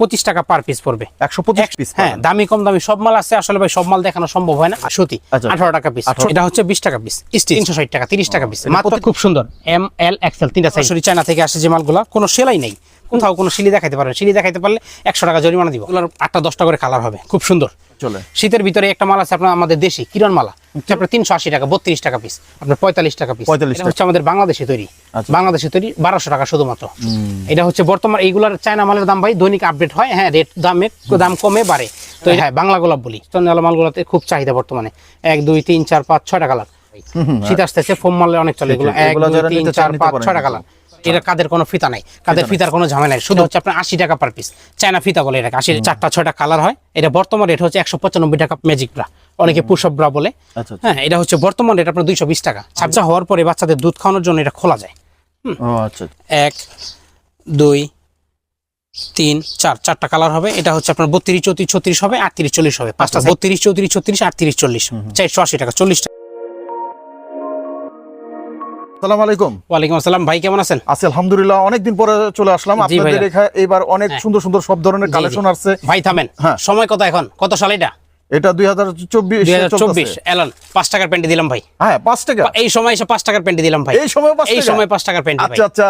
পঁচিশ টাকা per piece পড়বে। একশো পঁচিশ পিস হ্যাঁ দামি কম দামি সব মাল আছে আসলে ভাই সব মাল দেখানো সম্ভব হয় না। সত্যি আচ্ছা। আঠারো টাকা পিস এটা হচ্ছে বিশ টাকা পিস তিনশো ষাট টাকা তিরিশ টাকা পিস মাত্র খুব সুন্দর। এম এল এক্সেল তিনটা সাইজ চায়না থেকে আসে যে মালগুলা কোনো সেলাই নেই। কোথাও কোনো সিলি দেখাতে পারবেন সিলি দেখাতে পারলে একশো টাকা জরিমানা দিব। ওগুলোর আটটা দশটা করে কালার হবে। খুব সুন্দর। চলে। শীতের ভিতরে একটা মাল আছে আপনার আমাদের দেশি কিরণ মালা। আপনার তিনশো আশি টাকা বত্রিশ টাকা পিস আপনার পঁয়তাল্লিশ টাকা পিস 45 এটা হচ্ছে আমাদের বাংলাদেশে তৈরি। আচ্ছা। বাংলাদেশে তৈরি বারোশো টাকা শুধুমাত্র। এটা হচ্ছে বর্তমান এইগুলার চায়না মালের দাম ভাই দৈনিক আপডেট হয়। হ্যাঁ রেট দামে দাম কমে বাড়ে। তো হ্যাঁ। বাংলা গোলাপ বলি। চন্দ্রালা মালগুলোতে খুব চাহিদা বর্তমানে। এক দুই তিন চার পাঁচ ছয়টা কালার শীত আসতেছে ফোম মালে অনেক চলে। এগুলো এক দুই তিন চার পাঁচ কিন্তু। কালার এটা কাদের কোনো ফিতা নাই কাদের ফিতার কোনো ঝামেলা নাই। শুধু হচ্ছে আপনার আশি টাকা পার পিস চায়না ফিতা বলে এটাকে। আশি চারটা ছয়টা কালার হয়। এটা বর্তমান রেট হচ্ছে একশো পঁচানব্বই টাকা ম্যাজিক ব্রা অনেকে পুষপ ব্রা বলে। আচ্ছা, আচ্ছা। হ্যাঁ এটা হচ্ছে বর্তমান রেট আপনার দুইশো বিশ টাকা। ছাপচা হওয়ার পরে বাচ্চাদের দুধ খাওয়ানোর জন্য এটা খোলা যায়। আচ্ছা এক দুই তিন চার। চারটা কালার হবে। এটা হচ্ছে আপনার বত্রিশ চৌত্রিশ ছত্রিশ হবে আটত্রিশ চল্লিশ হবে। পাঁচটা বত্রিশ চৌত্রিশ ছত্রিশ আটত্রিশ চল্লিশ। চারশো আশি টাকা চল্লিশ টাকা সালাম আলাইকুম। ওয়ালাইকুম আসসালাম। ভাই কেমন আছেন? আছি আলহামদুলিল্লাহ। অনেকদিন পরে চলে আসলাম। আপনাদের এখানে এবার অনেক সুন্দর সুন্দর সব ধরনের কালেকশন আসছে। ভাই থামেন। হ্যাঁ। সময় কত এখন? কত সাল এটা? এটা দুই হাজার চব্বিশ দুই হাজার চব্বিশ। এলন পাঁচ টাকার প্যান্টি দিলাম ভাই। হ্যাঁ পাঁচ টাকা। এই সময় এসে পাঁচ টাকার প্যান্টি দিলাম ভাই। এই সময় পাঁচ এই সময় পাঁচ টাকার প্যান্টি আচ্ছা আচ্ছা।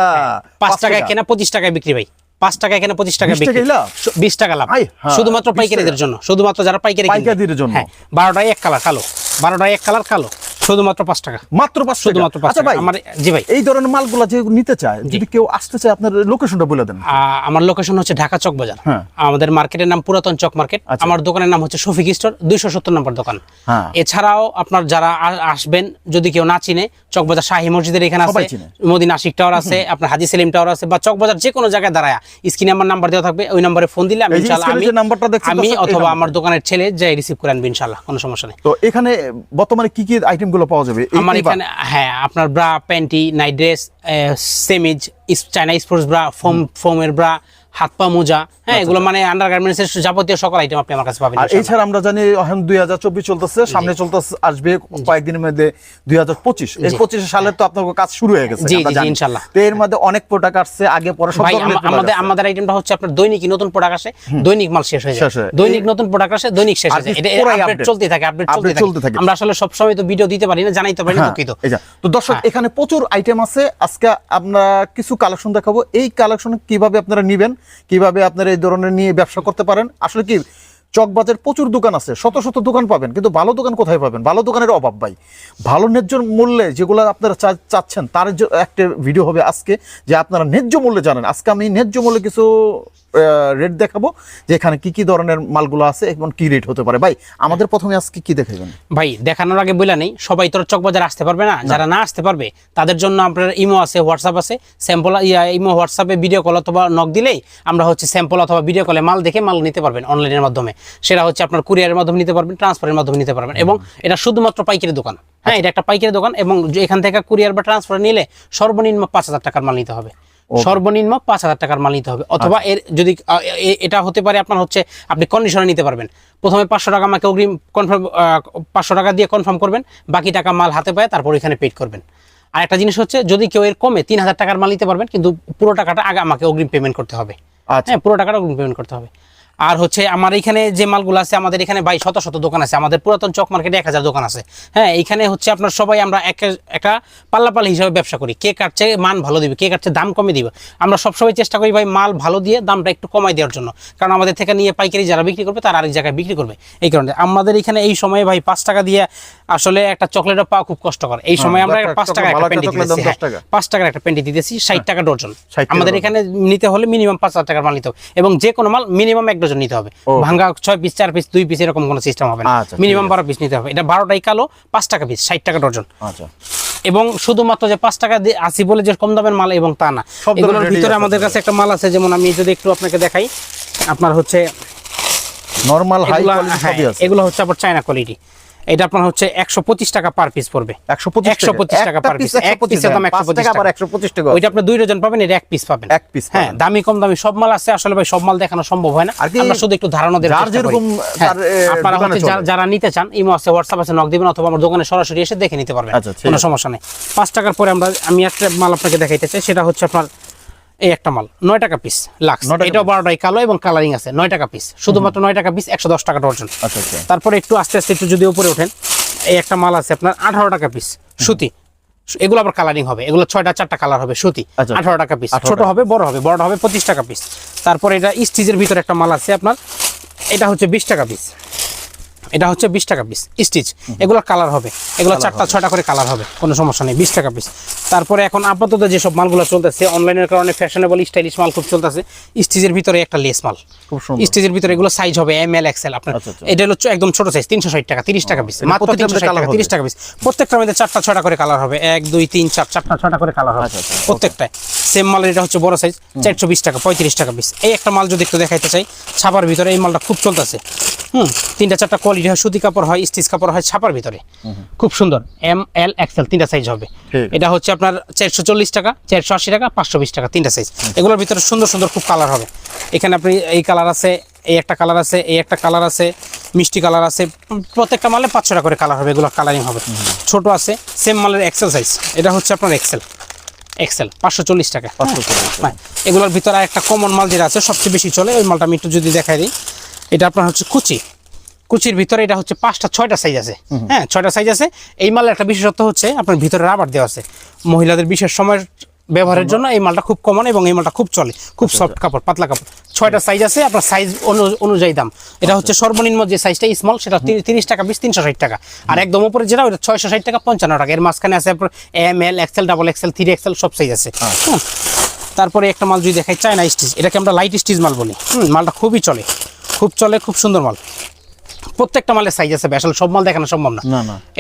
পাঁচ টাকায় কেনা পঁচিশ টাকায় বিক্রি ভাই। পাঁচ টাকায় কেনা পঁচিশ টাকায় বিক্রি। বিশ টাকা লাভ। হ্যাঁ, শুধুমাত্র 20 পাইকারিদের জন্য। শুধুমাত্র যারা পাইকারি। পাইকারিদের জন্য। হ্যাঁ বারোটায় এক কালার কালো। বারোটায় এক কালার কালো। শুধুমাত্র পাঁচ টাকা। মাত্র পাঁচ শুধুমাত্র পাঁচ আচ্ছা টাকা। আমার জি ভাই। এই ধরনের মালগুলা যে নিতে চায় যদি কেউ আসতে চায় আপনার লোকেশনটা বলে দেন। আমার লোকেশন হচ্ছে ঢাকা চক বাজার হ্যাঁ। আমাদের মার্কেটের নাম পুরাতন চক মার্কেট আচ্ছা। আমার দোকানের নাম হচ্ছে শফিক স্টোর দুইশো সত্তর নম্বর দোকান। হ্যাঁ। এছাড়াও আপনার যারা আসবেন যদি কেউ না চিনে চকবাজার শাহী মসজিদের এখানে আছে। চিনে। আশিক টাওয়ার আছে আপনার হাজি সেলিম টাওয়ার আছে বা চকবাজার যে কোনো জায়গায় দাঁড়ায় স্ক্রিনে আমার নাম্বার দেওয়া থাকবে ওই নম্বরে ফোন দিলে আমি আমি অথবা আমার দোকানের ছেলে যাই রিসিভ করে আনবে ইনশাআল্লাহ কোনো সমস্যা নেই। তো এখানে বর্তমানে কি কি আইটেম গুলো পাওয়া যাবে। আমার এখানে হ্যাঁ আপনার ব্রা প্যান্টি নাইট ড্রেস সেমিজ চাইনা স্পোর্টস ব্রা ফোম ফোমের ব্রা হাত পা মোজা হ্যাঁ এগুলো মানে আন্ডার গার্মেন্টসের যাবতীয় সকল আইটেম আপনি আমার কাছে পাবেন আর এছাড়া আমরা জানি এখন দুই হাজার চব্বিশ চলতেছে সামনে চলতেছে আসবে কয়েকদিনের মধ্যে দুই হাজার পঁচিশ। এই পঁচিশ সালের তো আপনার কাজ শুরু হয়ে গেছে জি, জি। ইনশাল্লাহ। তো এর মধ্যে অনেক প্রোডাক্ট আসছে আগে পরে সব আমাদের। আমাদের আইটেমটা হচ্ছে আপনার দৈনিকই নতুন প্রোডাক্ট আসে দৈনিক মাল শেষ হয়ে যায়। দৈনিক নতুন প্রোডাক্ট আসে দৈনিক শেষ হয়ে যায়। এটা আপডেট update। চলতে থাকে আপডেট চলতে থাকে। আমরা আসলে সব সময় তো ভিডিও দিতে পারি না জানাইতে পারি না হ্যাঁ, দুঃখিত। তো দর্শক এখানে প্রচুর আইটেম আছে। আজকে আমরা কিছু কালেকশন দেখাবো। এই কালেকশন কীভাবে আপনারা নিবেন? কীভাবে আপনারা এই ধরনের নিয়ে ব্যবসা করতে পারেন? আসলে কি, চকবাজার প্রচুর দোকান আছে, শত শত দোকান পাবেন, কিন্তু ভালো দোকান কোথায় পাবেন? ভালো দোকানের অভাব ভাই। ভালো ন্যায্য মূল্যে যেগুলো আপনারা চাচ্ছেন, তার একটা ভিডিও হবে আজকে, যে আপনারা ন্যায্য মূল্যে জানেন। আজকে আমি ন্যায্য মূল্যে কিছু রেট দেখাবো যে এখানে কি কি ধরনের মালগুলো আছে এবং কি রেট হতে পারে। ভাই আমাদের প্রথমে আজকে কি দেখাবেন? ভাই দেখানোর আগে বলে নেই সবাই তোর চকবাজার আসতে পারবে না। যারা না আসতে পারবে তাদের জন্য আপনার ইমো আছে হোয়াটসঅ্যাপ আছে। স্যাম্পল ইমো হোয়াটসঅ্যাপে ভিডিও কল অথবা নক দিলেই আমরা হচ্ছে স্যাম্পল অথবা ভিডিও কলে মাল দেখে মাল নিতে পারবেন অনলাইনের মাধ্যমে। সেটা হচ্ছে আপনার কুরিয়ারের মাধ্যমে নিতে পারবেন ট্রান্সফারের মাধ্যমে নিতে পারবেন। এবং এটা শুধুমাত্র পাইকারি দোকান। হ্যাঁ এটা একটা পাইকারি দোকান এবং যে এখান থেকে কুরিয়ার বা ট্রান্সফার নিলে সর্বনিম্ন পাঁচ হাজার টাকার মাল নিতে হবে। সর্বনিম্ন পাঁচ হাজার টাকার মাল নিতে হবে। অথবা এর যদি এটা হতে পারে আপনার হচ্ছে আপনি কন্ডিশনে নিতে পারবেন। প্রথমে পাঁচশো টাকা আমাকে অগ্রিম কনফার্ম পাঁচশো টাকা দিয়ে কনফার্ম করবেন। বাকি টাকা মাল হাতে পায় তারপর এখানে পেড করবেন। আর একটা জিনিস হচ্ছে যদি কেউ এর কমে তিন হাজার টাকার মাল নিতে পারবেন কিন্তু পুরো টাকাটা আগে আমাকে অগ্রিম পেমেন্ট করতে হবে। আচ্ছা। হ্যাঁ পুরো টাকাটা অগ্রিম পেমেন্ট করতে হবে। আর হচ্ছে আমার এখানে যে মালগুলো আছে আমাদের এখানে ভাই শত শত দোকান আছে। আমাদের পুরাতন চক মার্কেটে এক হাজার দোকান আছে। হ্যাঁ এখানে হচ্ছে আপনার সবাই আমরা এক একটা পাল্লাপাল্লা হিসাবে ব্যবসা করি। কে কাটছে মান ভালো দিবে কে কাটছে দাম কমে দিবে। আমরা সবসময় চেষ্টা করি ভাই মাল ভালো দিয়ে দামটা একটু কমাই দেওয়ার জন্য। কারণ আমাদের থেকে নিয়ে পাইকারি যারা বিক্রি করবে তারা আরেক জায়গায় বিক্রি করবে। এই কারণে আমাদের এখানে এই সময়ে ভাই পাঁচ টাকা দিয়ে আসলে একটা চকলেটও পাওয়া খুব কষ্টকর। এই সময় আমরা পাঁচ টাকা একটা পেন্টি দিতেছি। পাঁচ টাকার একটা পেন্টি দিতেছি ষাট টাকা ডজন। আমাদের এখানে নিতে হলে মিনিমাম পাঁচ হাজার টাকার মাল নিতে হবে। এবং যে কোনো মাল মিনিমাম এক ডজন নিতে হবে। ভাঙ্গা ছয় পিস চার পিস দুই পিস এরকম কোনো সিস্টেম হবে না। আচ্ছা, মিনিমাম বারো পিস নিতে হবে। এটা বারোটাই কালো পাঁচ টাকা পিস ষাট টাকা ডজন। আচ্ছা। এবং শুধুমাত্র যে পাঁচ টাকা দিয়ে আসি বলে যে কম দামের মাল এবং তা না। সবগুলোর এগুলোর ভিতরে আমাদের কাছে একটা মাল আছে যেমন আমি যদি একটু আপনাকে দেখাই আপনার হচ্ছে নরমাল হাই কোয়ালিটি এগুলো হচ্ছে আবার চায়না কোয়ালিটি এটা আপনার হচ্ছে একশো পঁচিশ টাকা পার পিস পড়বে। একশো পঁচিশ একশো পঁচিশ টাকা পার পিস এক পিসের দাম একশো পঁচিশ টাকা একশো পঁচিশ টাকা। ওইটা আপনি দুই ডজন পাবেন এটা এক পিস পাবেন। এক piece হ্যাঁ দামি কম দামি সব মাল আছে আসলে ভাই সব মাল দেখানো সম্ভব হয় না। আর কি আমরা শুধু একটু ধারণা যেরকম হ্যাঁ, আপনারা হচ্ছে যারা- নিতে চান ইমো আছে হোয়াটসঅ্যাপ আছে নক দিবেন অথবা আমার দোকানে সরাসরি এসে দেখে নিতে পারবেন। আচ্ছা, ঠিক কোনো সমস্যা নেই। পাঁচ টাকার পরে আমরা আমি একটা মাল আপনাকে দেখাইতে চাই সেটা হচ্ছে আপনার এই একটা মাল নয় টাকা পিস লাক্স এটাও বারোটাই কালো এবং কালারিং আছে নয় টাকা পিস শুধুমাত্র নয় টাকা পিস একশো দশ টাকা ডর্জন আচ্ছা আচ্ছা। তারপরে একটু আস্তে আস্তে একটু যদি উপরে ওঠেন এই একটা মাল আছে আপনার আঠারো টাকা পিস সুতি। এগুলো আবার কালারিং হবে এগুলো ছয়টা চারটা কালার হবে সুতি। আচ্ছা। আঠারো টাকা পিস 18 ছোট হবে বড় হবে বড়টা হবে পঁচিশ টাকা পিস তারপরে এটা স্টিজের ভিতরে একটা মাল আছে আপনার এটা হচ্ছে বিশ টাকা পিস এটা হচ্ছে বিশ টাকা পিস স্টিচ এগুলো কালার হবে। এগুলো চারটা ছয়টা করে কালার হবে কোনো সমস্যা নেই বিশ টাকা পিস তারপরে এখন আপাতত যেসব মালগুলো চলতেছে অনলাইনের কারণে ফ্যাশনেবল স্টাইলিশ মাল খুব চলতেছে স্টিচের ভিতরে একটা লেস মাল। স্টেজের ভিতরে এগুলো সাইজ হবে এম এল এক্সেল আপনার আচ্ছা, আচ্ছা। এটা হলো একদম ছোট সাইজ তিনশো ষাট টাকা তিরিশ টাকা পিস মাত্র তিনশো ষাট টাকা তিরিশ টাকা পিস প্রত্যেকটার মধ্যে চারটা ছয়টা করে কালার হবে এক দুই তিন চার চারটা ছয়টা করে কালার হবে। প্রত্যেকটায়। সেম মালের এটা হচ্ছে বড় সাইজ চারশো বিশ টাকা পঁয়ত্রিশ টাকা পিস এই একটা মাল যদি একটু দেখাইতে চাই ছাপার ভিতরে এই মালটা খুব চলতেছে। হুম তিনটা চারটা কোয়ালিটি হয় সুতি কাপড় হয় স্টিচ কাপড় হয় ছাপার ভিতরে। খুব সুন্দর। এম এল এক্সেল তিনটা সাইজ হবে। এটা হচ্ছে আপনার চারশো চল্লিশ টাকা চারশো আশি টাকা পাঁচশো বিশ টাকা তিনটা সাইজ এগুলোর ভিতরে সুন্দর সুন্দর খুব কালার হবে। এখানে আপনি এই কালার আছে এই একটা কালার আছে এই একটা কালার আছে মিষ্টি কালার আছে প্রত্যেকটা মালে পাঁচশো টাকা করে কালার হবে এগুলো কালারিং হবে। ছোট আছে সেম মালের এক্সেল সাইজ এটা হচ্ছে আপনার এক্সেল এক্সেল পাঁচশো চল্লিশ টাকা। 540 হ্যাঁ এগুলোর ভিতরে একটা কমন মাল যেটা আছে সবচেয়ে বেশি চলে ওই মালটা আমি একটু যদি দেখাই দিই। এটা আপনার হচ্ছে কুচি। কুচির ভিতরে এটা হচ্ছে পাঁচটা ছয়টা সাইজ আছে। হ্যাঁ ছয়টা সাইজ আছে। এই মালের একটা বিশেষত্ব হচ্ছে আপনার ভিতরে রাবার দেওয়া আছে। মহিলাদের বিশেষ সময়ের ব্যবহারের জন্য এই মালটা খুব কমন এবং এই মালটা খুব চলে। খুব সফট কাপড় পাতলা কাপড়। ছয়টা সাইজ আছে আপনার সাইজ অনুযায়ী দাম। এটা হচ্ছে সর্বনিম্ন যে সাইজটা স্মল সেটা তিরিশ টাকা বিশ তিনশো ষাট টাকা। আর একদম উপরে যেটা ওটা ছয়শো ষাট টাকা পঞ্চান্ন টাকা। এর মাঝখানে আছে আপনার M L XL double XL three XL সব সাইজ আছে। তারপরে একটা মাল যদি দেখাই চায়না স্টিচ এটাকে আমরা লাইট স্টিচ মাল বলি। হুম মালটা খুবই চলে। খুব চলে খুব সুন্দর মাল। প্রত্যেকটা মালের সাইজ আছে আসলে সব মাল দেখানো সম্ভব না।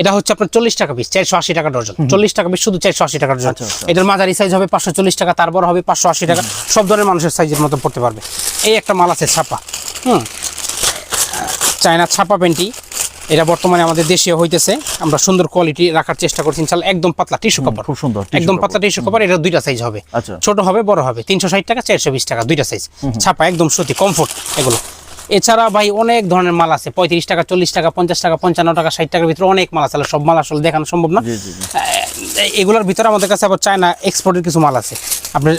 এটা হচ্ছে আপনার চল্লিশ টাকা পিস চারশো আশি টাকা ডর্জন চল্লিশ টাকা পিস শুধু চারশো আশি টাকা ডর্জন আচ্ছা, আচ্ছা। এটার মাঝারি সাইজ হবে পাঁচশো চল্লিশ টাকা তারপর হবে পাঁচশো আশি টাকা। সব ধরনের মানুষের সাইজের মতো পড়তে পারবে। এই একটা মাল আছে ছাপা হুম। চায়না ছাপা প্যান্টি এটা বর্তমানে আমাদের দেশীয় হইতেছে। আমরা সুন্দর কোয়ালিটি রাখার চেষ্টা করছি ইনশাল্লাহ একদম পাতলা টিস্যু কাপড় খুব সুন্দর, একদম পাতলা টিস্যু কাপড় এটা দুইটা সাইজ হবে। আচ্ছা। ছোট হবে বড় হবে তিনশো ষাট টাকা চারশো বিশ টাকা দুইটা সাইজ ছাপা একদম সুতি কমফোর্ট এগুলো। এছাড়া ভাই অনেক ধরনের মাল আছে পঁয়ত্রিশ টাকা চল্লিশ টাকা পঞ্চাশ টাকা পঞ্চান্ন টাকা ষাট টাকার ভিতরে অনেক মাল আছে। সব মাল আসলে দেখানো সম্ভব না। এগুলোর ভিতরে আমাদের কাছে আবার চায়না এক্সপোর্টের কিছু মাল আছে। আপনার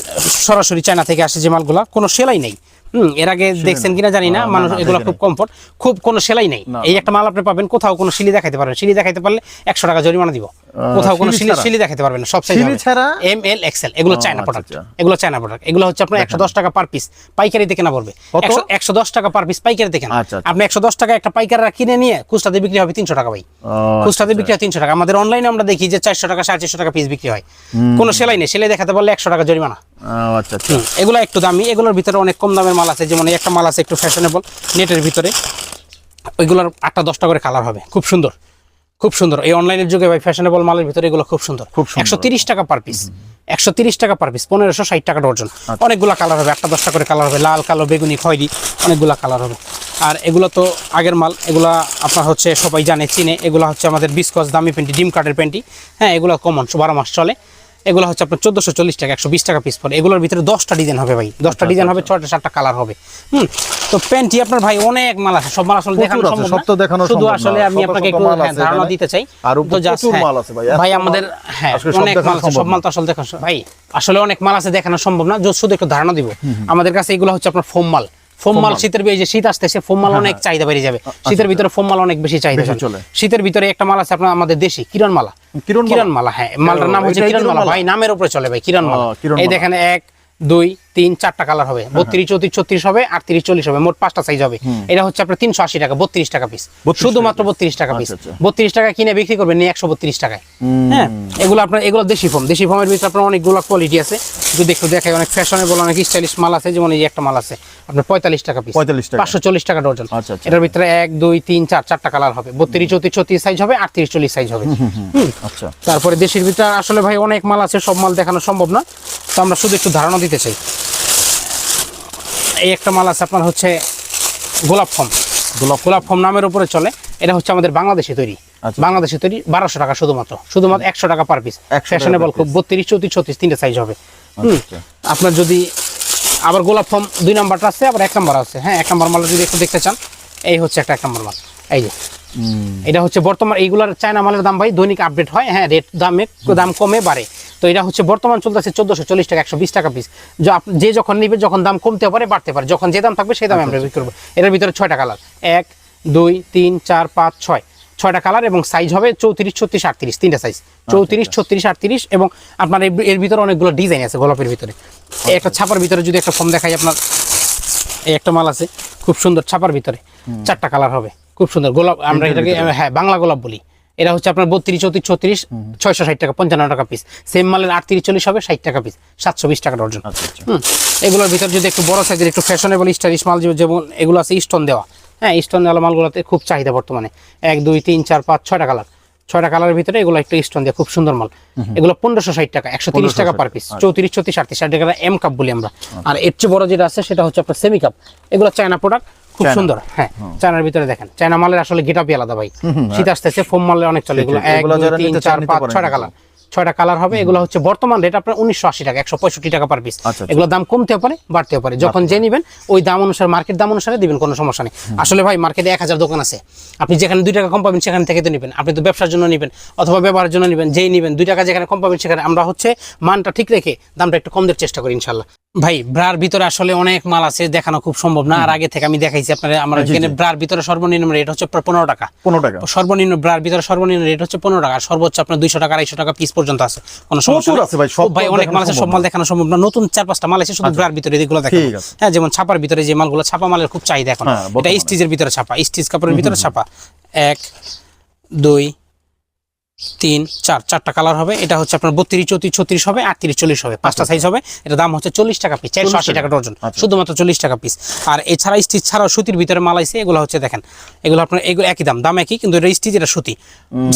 সরাসরি চায়না থেকে আসে যে মালগুলা কোনো সেলাই নেই। হুম এর আগে দেখছেন কিনা জানি না মানুষ এগুলো খুব কমফোর্ট। খুব কোনো সেলাই নেই। এই একটা মাল আপনি পাবেন কোথাও কোনো সিলি দেখাতে পারবেন সিলি দেখাতে পারলে একশো টাকা জরিমানা দিব। কোথাও কোনো সিলি সিলি দেখাতে পারবেন না সব সাইজ সিলি ছাড়া? এম এল এক্সেল এগুলো চায়না আচ্ছা, প্রোডাক্ট আচ্ছা। এগুলো চায়না প্রোডাক্ট এগুলো হচ্ছে আপনার একশো দশ টাকা পার পিস পাইকারিতে কেনা পড়বে। কত? একশো একশো দশ টাকা পার পিস পাইকারিতে কেনা আচ্ছা, আচ্ছা। আপনি একশো দশ টাকা একটা পাইকাররা কিনে নিয়ে খুচরাতে বিক্রি হবে তিনশো টাকা ভাই। খুচরাতে বিক্রি হয় তিনশো টাকা। আমাদের অনলাইনে আমরা দেখি যে চারশো টাকা সাড়ে চারশো টাকা পিস বিক্রি হয়। কোনো সেলাই নেই। সেলাই দেখাতে পারলে একশো টাকা জরিমানা। আচ্ছা আচ্ছা। এগুলো একটু দামি। এগুলোর ভিতরে অনেক কম দামের মাল আছে। যেমন একটা মাল আছে একটু ফ্যাশনেবল নেটের ভিতরে। ওইগুলোর আটটা দশটা করে কালার হবে। খুব সুন্দর। খুব সুন্দর। এই অনলাইনের যুগে ভাই ফ্যাশনেবল মালের ভিতরে এগুলো খুব সুন্দর। খুব। একশো তিরিশ টাকা পার পিস একশো তিরিশ টাকা পার পিস পনেরোশো ষাট টাকা ডর্জন আচ্ছা। অনেকগুলো কালার হবে একটা দশটা করে কালার হবে লাল কালো বেগুনি খয়েরি অনেকগুলো কালার হবে। আর এগুলো তো আগের মাল এগুলো আপনার হচ্ছে সবাই জানে চিনে। এগুলো হচ্ছে আমাদের বিস্কস দামি প্যান্টি ডিম কাটের প্যান্টি। হ্যাঁ এগুলো কমন বারো মাস চলে। এগুলো হচ্ছে আপনার চোদ্দোশো চল্লিশ টাকা একশো বিশ টাকা পিস পড়ে। এগুলোর ভিতরে দশটা ডিজাইন হবে ভাই। দশটা ডিজাইন হবে ছয়টা সাতটা কালার হবে। হুম তো প্যান্টি আপনার ভাই অনেক মাল আছে সব মাল আসলে দেখানো আছে, সম্ভব সব তো দেখানো শুধু আসলে আমি আপনাকে একটু হ্যাঁ, ধারণা দিতে চাই। আর তো প্রচুর হ্যাঁ, মাল আছে ভাই, ভাই আমাদের হ্যাঁ অনেক মাল আছে সব মাল তো আসলে দেখানো ভাই আসলে অনেক মাল আছে দেখানো সম্ভব না যদি শুধু একটু ধারণা দিব। আমাদের কাছে এগুলো হচ্ছে আপনার ফোম মাল। ফোম মাল শীতের এই যে শীত আসতেছে ফোম মাল অনেক চাহিদা বেড়ে যাবে শীতের ভিতরে ফোম মাল অনেক বেশি চাহিদা চলে। শীতের ভিতরে একটা মাল আছে আপনার আমাদের দেশি কিরণ মালা কিরণ মালা? কিরণ মালা হ্যাঁ মালটার নাম হচ্ছে কিরণ মালা? ভাই নামের উপরে চলে ভাই কিরণ মালা এই। দেখেন এক দুই তিন চারটা কালার হবে। বত্রিশ চৌত্রিশ ছত্রিশ হবে আটত্রিশ চল্লিশ হবে মোট পাঁচটা সাইজ হবে। এটা হচ্ছে আপনার তিনশো আশি টাকা বত্রিশ টাকা পিস শুধুমাত্র বত্রিশ টাকা পিস আচ্ছা, আচ্ছা। বত্রিশ টাকা কিনে বিক্রি করবেন একশো বত্রিশ টাকায়। হ্যাঁ এগুলো আপনার এগুলো দেশি ফোম দেশি ফোমের ভিতরে আপনার অনেকগুলো কোয়ালিটি আছে। যদি একটু দেখায় অনেক ফ্যাশনেবল অনেক স্টাইলিশ মাল আছে যেমন এই একটা মাল আছে আপনার পঁয়তাল্লিশ টাকা পিস 45 টাকা। পাঁচশো চল্লিশ টাকা ডর্জন আচ্ছা। এটার ভিতরে এক দুই তিন চার চারটা কালার হবে। বত্রিশ চৌত্রিশ ছত্রিশ সাইজ হবে আর তিরিশ চল্লিশ সাইজ হবে। আচ্ছা। তারপরে দেশের ভিতরে আসলে ভাই অনেক মাল আছে সব মাল দেখানো সম্ভব না। তো আমরা শুধু একটু ধারণা দিতে চাই। এই একটা মাল আছে আপনার হচ্ছে গোলাপ ফর্ম। গোলাপ গোলাপ ফর্ম নামের উপরে চলে। এটা হচ্ছে আমাদের বাংলাদেশে তৈরি। আচ্ছা। বাংলাদেশে তৈরি বারোশো টাকা শুধুমাত্র। শুধুমাত্র একশো টাকা পার পিস 100 টাকা ফ্যাশনেবল খুব। বত্রিশ চৌত্রিশ ছত্রিশ তিনটে সাইজ হবে। হুম। আচ্ছা। আপনার যদি আবার গোলাপ ফর্ম দুই নাম্বারটা আছে আবার এক নাম্বার আছে। হ্যাঁ এক নাম্বার মাল যদি একটু দেখতে চান এই হচ্ছে একটা এক নাম্বার মাল। এই যে। এটা হচ্ছে বর্তমান এইগুলার চায়না মালের দাম ভাই দৈনিক আপডেট হয়। হ্যাঁ রেট দামে দাম কমে বাড়ে। তো এটা হচ্ছে বর্তমান চলতেছে চোদ্দশো চল্লিশ টাকা একশো বিশ টাকা পিস যে যখন নিবে যখন দাম কমতে পারে বাড়তে পারে। যখন যে দাম থাকবে সেই দামে আমরা বিক্রি করব। এটার ভিতরে ছয়টা কালার এক দুই তিন চার পাঁচ ছয়। ছয়টা কালার এবং সাইজ হবে চৌত্রিশ ছত্রিশ আটত্রিশ তিনটা সাইজ চৌত্রিশ ছত্রিশ আটত্রিশ এবং আপনার এর- ভিতরে অনেকগুলো ডিজাইন আছে গোলাপের ভিতরে। এই একটা ছাপার ভিতরে যদি একটা ফর্ম দেখাই আপনার এই একটা মাল আছে খুব সুন্দর ছাপার ভিতরে। চারটা কালার হবে। খুব সুন্দর গোলাপ আমরা এটাকে হ্যাঁ বাংলা গোলাপ বলি। এটা হচ্ছে আপনার বত্রিশ চৌত্রিশ ছত্রিশ ছয়শো ষাট টাকা পঞ্চান্ন টাকা পিস সেম মালের আটত্রিশ চল্লিশ হবে ষাট টাকা পিস সাতশো বিশ টাকা ডর্জন আচ্ছা আচ্ছা। হুম এগুলোর ভিতরে যদি একটু বড় সাইজের একটু ফ্যাশনেবল স্টাইলিশ মাল যেমন এগুলো আছে স্টোন দেওয়া। হ্যাঁ স্টোন দেওয়া মালগুলোতে খুব চাহিদা বর্তমানে। এক দুই তিন চার পাঁচ ছয়টা কালার ছয়টা কালারের ভিতরে এগুলো একটা স্টোন দিয়ে খুব সুন্দর মাল। এগুলো পনেরোশো ষাট টাকা একশো তিরিশ টাকা পার পিস চৌত্রিশ চৌত্রিশ আটত্রিশ ষাট টাকা এম কাপ বলি আমরা। আর এর চেয়ে বড় যেটা আছে সেটা হচ্ছে আপনার সেমি কাপ এগুলো চায়না প্রোডাক্ট খুব। সুন্দর। হ্যাঁ চায়নার ভিতরে দেখেন। চায়না মালের আসলে গেটাপই আলাদা ভাই। শীত আসতেছে ফোম মালের অনেক চলে। এগুলো এক দুই, তিন চার পাঁচ ছয়টা কালার ছয়টা কালার হবে এগুলো হচ্ছে বর্তমান রেট আপনার উনিশশো আশি টাকা একশো পঁয়ষট্টি টাকা পার পিস আচ্ছা, আচ্ছা। এগুলো দাম কমতেও পারে বাড়তেও পারে। যখন যে নেবেন ওই দাম অনুসারে মার্কেট দাম অনুসারে দিবেন কোনো সমস্যা নেই। আসলে ভাই মার্কেটে এক হাজার দোকান আছে। আপনি যেখানে দুই টাকা কম পাবেন সেখান থেকে তো নেবেন। আপনি তো ব্যবসার জন্য নেবেন অথবা ব্যবহারের জন্য নেবেন যেই নেবেন দুই টাকা যেখানে কম পাবেন সেখানে। আমরা হচ্ছে মানটা ঠিক রেখে দামটা একটু কম দেওয়ার চেষ্টা করি ইনশাল্লাহ। ভাই ব্রার ভিতরে আসলে অনেক মাল আছে দেখানো খুব সম্ভব না। আর আগে থেকে আমি দেখাইছি আপনার আমার এখানে ব্রার ভিতরে সর্বনিম্ন রেট হচ্ছে পনেরো টাকা। পনেরো টাকা। সর্বনিম্ন ব্রার ভিতরে সর্বনিম্ন রেট হচ্ছে পনেরো টাকা। সর্বোচ্চ আপনার দুইশো টাকা আড়াইশো টাকা পিস পর্যন্ত আছে। কোনো সমস্যা আছে ভাই, সব ভাই অনেক মাল আছে সব মাল দেখানো সম্ভব না। নতুন চার পাঁচটা মাল আছে শুধু ব্রার ভিতরে এগুলো দেখেন। হ্যাঁ যেমন ছাপার ভিতরে যে মালগুলো ছাপা মালের খুব চাহিদা এখন। হ্যাঁ, এটা। স্টিচের ভিতরে ছাপা স্টিচ কাপড়ের ভিতরে ছাপা। এক দুই তিন চার চারটা কালার হবে। এটা হচ্ছে আপনার বত্রিশ চৌত্রিশ ছত্রিশ হবে আটত্রিশ চল্লিশ হবে। পাঁচটা সাইজ হবে। এটা দাম হচ্ছে চল্লিশ টাকা পিস চারশো আশি টাকা। ডজন আচ্ছা। শুধুমাত্র চল্লিশ টাকা পিস আর এছাড়া স্টিচ ছাড়াও সুতির ভিতরে মাল আছে এগুলো হচ্ছে দেখেন এগুলো আপনার এগুলো একই দাম দাম একই কিন্তু এটা স্টিচ এটা সুতি।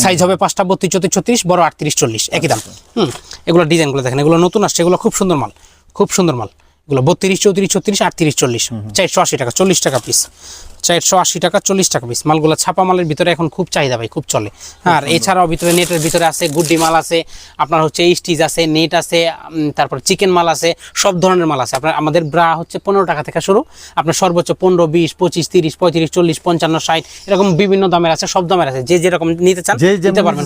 সাইজ হবে পাঁচটা বত্রিশ চৌত্রিশ ছত্রিশ বড় আটত্রিশ চল্লিশ একই দাম। হুম এগুলো ডিজাইনগুলো দেখেন এগুলো নতুন আসছে এগুলো খুব সুন্দর মাল খুব সুন্দর মাল। এগুলো বত্রিশ চৌত্রিশ ছত্রিশ আটত্রিশ চল্লিশ। চারশো আশি টাকা চল্লিশ টাকা পিস চারশো আশি টাকা চল্লিশ টাকা পিস মালগুলো ছাপা মালের ভিতরে এখন খুব চাহিদা ভাই খুব চলে। আর এছাড়াও ভিতরে নেটের ভিতরে আছে গুড্ডি মাল আছে আপনার হচ্ছে স্টিচ আছে নেট আছে তারপর চিকেন মাল আছে সব ধরনের মাল আছে। আপনার আমাদের ব্রা হচ্ছে পনেরো টাকা থেকে শুরু। আপনার সর্বোচ্চ পনেরো বিশ পঁচিশ তিরিশ পঁয়ত্রিশ চল্লিশ পঞ্চান্ন ষাট এরকম বিভিন্ন দামের আছে সব দামের আছে। যে যেরকম নিতে চান নিতে পারবেন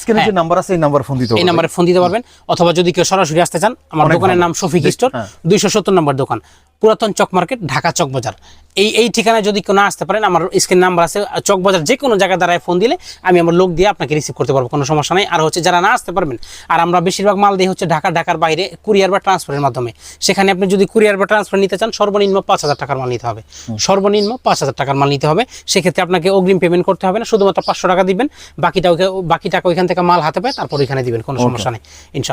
স্ক্রিনে যে হ্যাঁ। নাম্বার আছে এই নাম্বার ফোন দিতে এই নাম্বারে ফোন দিতে পারবেন। অথবা যদি কেউ সরাসরি আসতে চান আমার দোকানের নাম শফিক স্টোর হ্যাঁ। দুইশো সত্তর নম্বর দোকান পুরাতন চক মার্কেট ঢাকা চক বাজার। এই এই ঠিকানায় যদি কেউ না আসতে পারেন আমার স্ক্রিন নাম্বার আছে চক বাজার যে কোনো জায়গায় দাঁড়ায় ফোন দিলে আমি আমার লোক দিয়ে আপনাকে রিসিভ করতে পারব কোনো সমস্যা নেই। আর হচ্ছে যারা না আসতে পারবেন আর আমরা বেশিরভাগ মাল দিই হচ্ছে ঢাকা ঢাকার বাইরে কুরিয়ার বা ট্রান্সফারের মাধ্যমে। সেখানে আপনি যদি কুরিয়ার বা ট্রান্সফার নিতে চান সর্বনিম্ন পাঁচ হাজার টাকার মাল নিতে হবে। সর্বনিম্ন পাঁচ হাজার টাকার মাল নিতে হবে। সেক্ষেত্রে আপনাকে অগ্রিম পেমেন্ট করতে হবে না শুধুমাত্র পাঁচশো টাকা দিবেন বাকিটা ওকে- বাকি টাকা ওইখান থেকে মাল হাতে পায় তারপর ওইখানে দিবেন কোনো সমস্যা নেই। ইনশাল্লাহ